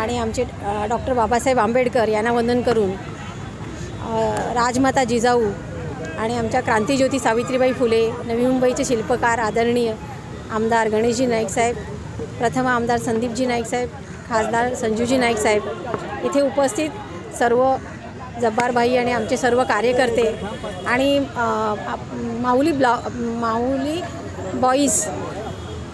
आणि आमचे डॉक्टर बाबासाहेब आंबेडकर यांना वंदन करून राजमाता जिजाऊ आणि आमच्या क्रांतीज्योती सावित्रीबाई फुले नवी मुंबईचे शिल्पकार आदरणीय आमदार गणेशजी नाईक साहेब प्रथम आमदार संदीपजी नाईक साहेब खासदार संजूजी नाईक साहेब इथे उपस्थित सर्व जब्बारभाई आणि आमचे सर्व कार्यकर्ते आणि आप- माऊली ब्लॉ माऊली बॉईज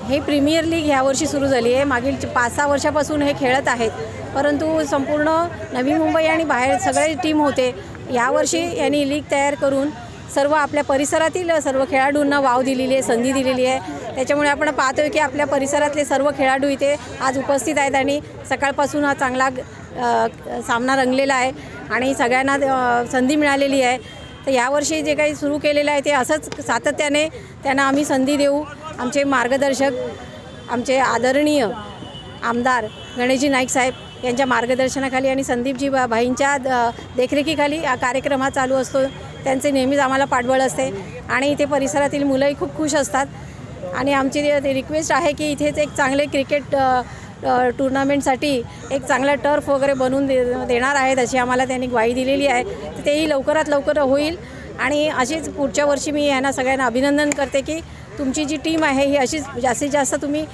हे प्रीमियर लीग ह्यावर्षी सुरू झाली आहे. मागील पाच सहा वर्षापासून हे खेळत आहेत. परंतु संपूर्ण नवी मुंबई आणि बाहेर सगळे टीम होते. यावर्षी यांनी लीग तयार करून सर्व आपल्या परिसरातील सर्व खेळाडूंना वाव दिलेली आहे संधी दिलेली आहे. त्याच्यामुळे आपण पाहतोय की आपल्या परिसरातले सर्व खेळाडू इथे आज उपस्थित आहेत आणि सकाळपासून हा चांगला सामना रंगलेला आहे आणि सगळ्यांना संधी मिळालेली आहे. तर यावर्षी जे काही सुरू केलेलं आहे ते असंच सातत्याने त्यांना आम्ही संधी देऊ. आमचे मार्गदर्शक आमचे आदरणीय आमदार गणेशजी नाईक साहेब यांच्या मार्गदर्शनाखाली आणि संदीपजी बा भाईंच्या द- देखरेखीखाली हा कार्यक्रम हा चालू असतो. त्यांचे नेहमीच आम्हाला पाठबळ असते आणि इथे परिसरातील मुलंही खूप खुश असतात. आणि आमची रिक्वेस्ट आहे की इथेच एक चांगले क्रिकेट टुर्नामेंटसाठी एक चांगला टर्फ वगैरे बनवून दे देणार आहेत अशी आम्हाला त्यांनी ग्वाही दिलेली आहे. तेही लवकरात लवकर होईल. आणि अशीच पुढच्या वर्षी मी यांना सगळ्यांना अभिनंदन करते की तुमची जी टीम आहे ही अशीच जास्तीत जास्त तुम्ही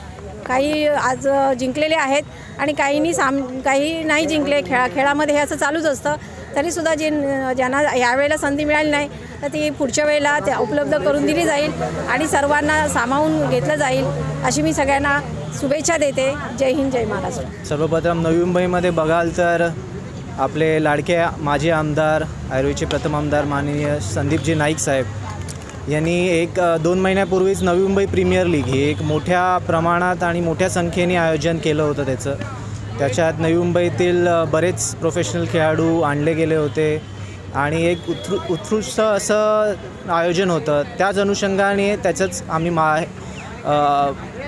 काही आज जिंकलेले आहेत आणि काहींनी साम काही नाही जिंकले. खेळा खेळामध्ये हे असं चालूच असतं. तरीसुद्धा जे ज्यांना यावेळेला संधी मिळाली नाही तर ती पुढच्या वेळेला त्या उपलब्ध करून दिली जाईल आणि सर्वांना सामावून घेतलं जाईल अशी मी सगळ्यांना शुभेच्छा देते. जय हिंद जय महाराष्ट्र. सर्वप्रथम नवी मुंबईमध्ये बघाल तर आपले लाडके माजी आमदार आयुर्वेदचे प्रथम आमदार माननीय संदीपजी नाईक साहेब. यांनी एक दोन महिन्यापूर्वीच नवी मुंबई प्रीमियर लीग ही एक मोठ्या प्रमाणात आणि मोठ्या संख्येने आयोजन केलं होतं त्याचं. त्याच्यात नवी मुंबईतील बरेच प्रोफेशनल खेळाडू आणले गेले होते आणि एक उत्कृ उत्कृष्ट असं आयोजन होतं. त्याच अनुषंगाने त्याचंच आम्ही मा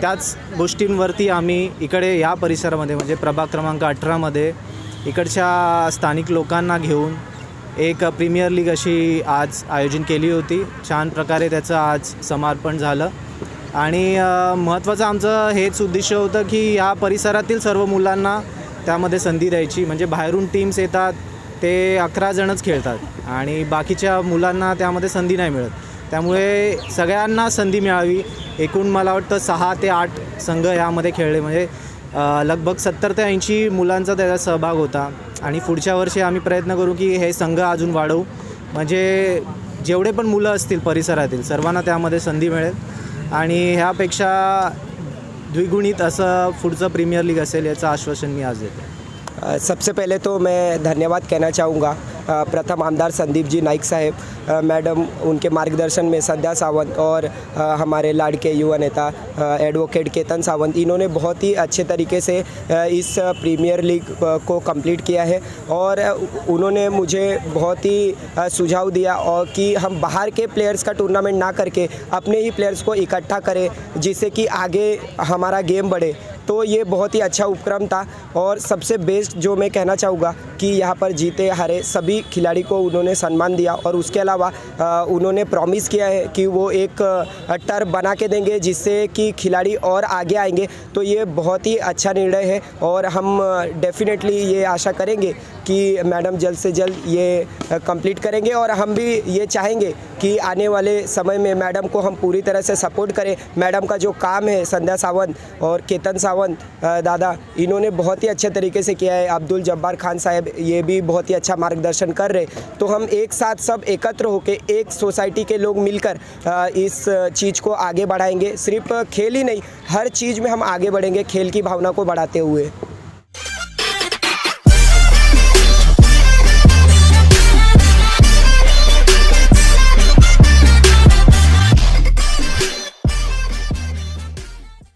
त्याच गोष्टींवरती आम्ही इकडे या परिसरामध्ये म्हणजे प्रभाग क्रमांक अठरामध्ये इकडच्या स्थानिक लोकांना घेऊन एक प्रीमियर लीग अशी आज आयोजन केली होती. छान प्रकारे त्याचं आज समार्पण झालं. आणि महत्त्वाचं आमचं हेच उद्दिष्ट होतं की या परिसरातील सर्व मुलांना त्यामध्ये संधी द्यायची. म्हणजे बाहेरून टीम्स येतात ते अकरा जणच खेळतात आणि बाकीच्या मुलांना त्यामध्ये संधी नाही मिळत. त्यामुळे सगळ्यांना संधी मिळावी. एकूण मला वाटतं सहा ते आठ संघ यामध्ये खेळले. म्हणजे लगभग सत्तर ते ऐंशी मुलांचा त्याचा सहभाग होता. आणि पुढच्या वर्षी आम्ही प्रयत्न करू की हे संघ अजून वाढवू. म्हणजे जेवढे पण मुलं असतील परिसरातील सर्वांना त्यामध्ये संधी मिळेल. आणि ह्यापेक्षा द्विगुणित असं पुढचं प्रीमियर लीग असेल याचं आश्वासन मी आज देतो. सबसे पहले तो मैं धन्यवाद कहना चाहूँगा. प्रथम आमदार संदीप जी नाइक साहेब मैडम उनके मार्गदर्शन में संध्या सावंत और हमारे लाड़के युवा नेता एडवोकेट केतन सावंत, इन्होंने बहुत ही अच्छे तरीके से इस प्रीमियर लीग को कंप्लीट किया है और उन्होंने मुझे बहुत ही सुझाव दिया और कि हम बाहर के प्लेयर्स का टूर्नामेंट ना करके अपने ही प्लेयर्स को इकट्ठा करें, जिससे कि आगे हमारा गेम बढ़े। तो ये बहुत ही अच्छा उपक्रम था और सबसे बेस्ट जो मैं कहना चाहूँगा कि यहाँ पर जीते हारे सभी खिलाड़ी को उन्होंने सम्मान दिया और उसके अलावा उन्होंने प्रॉमिस किया है कि वो एक टर्फ बना के देंगे जिससे कि खिलाड़ी और आगे आएँगे। तो ये बहुत ही अच्छा निर्णय है और हम डेफिनेटली ये आशा करेंगे कि मैडम जल्द से जल्द ये कंप्लीट करेंगे और हम भी ये चाहेंगे कि आने वाले समय में मैडम को हम पूरी तरह से सपोर्ट करें। मैडम का जो काम है, संध्या सावंत और केतन सावंत अ, दादा इन्होंने बहुत ही अच्छे तरीके से किया है। अब्दुल जब्बार खान साहब ये भी बहुत ही अच्छा मार्गदर्शन कर रहे तो हम एक साथ सब एकत्र होकर एक सोसाइटी के लोग मिलकर इस चीज़ को आगे बढ़ाएँगे। सिर्फ़ खेल ही नहीं हर चीज़ में हम आगे बढ़ेंगे खेल की भावना को बढ़ाते हुए।